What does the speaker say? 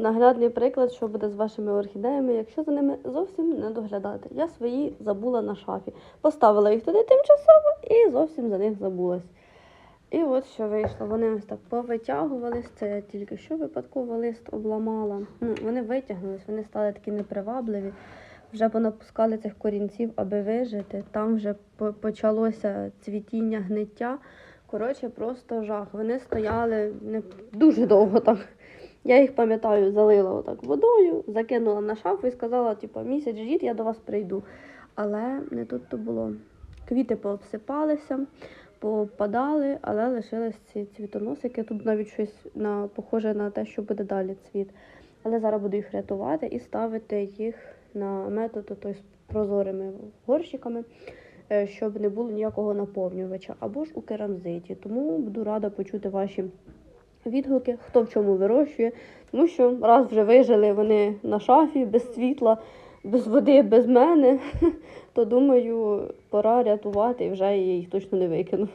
наглядний приклад, що буде з вашими орхідеями, якщо за ними зовсім не доглядати. Я свої забула на шафі. Поставила їх туди тимчасово і зовсім за них забулась. І от що вийшло. Вони ось так повитягувались. Це я тільки що випадково лист обламала. Ну, вони витягнулись, вони стали такі непривабливі. Вже понапускали цих корінців, аби вижити. Там вже почалося цвітіння, гниття. Коротше, просто жах. Вони стояли не дуже довго так. Я їх пам'ятаю, залила отак водою, закинула на шафу і сказала, типу, місяць ждіть, я до вас прийду. Але не тут то було. Квіти пообсипалися, попадали, але лишились ці цвітоносики. Тут навіть щось на, похоже на те, що буде далі цвіт. Але зараз буду їх рятувати і ставити їх на метод тобто, з прозорими горщиками, е, щоб не було ніякого наповнювача, або ж у керамзиті. Тому буду рада почути ваші відгуки, хто в чому вирощує. Тому що раз вже вижили вони на шафі без світла, без води, без мене, то думаю, пора рятувати і вже я їх точно не викину.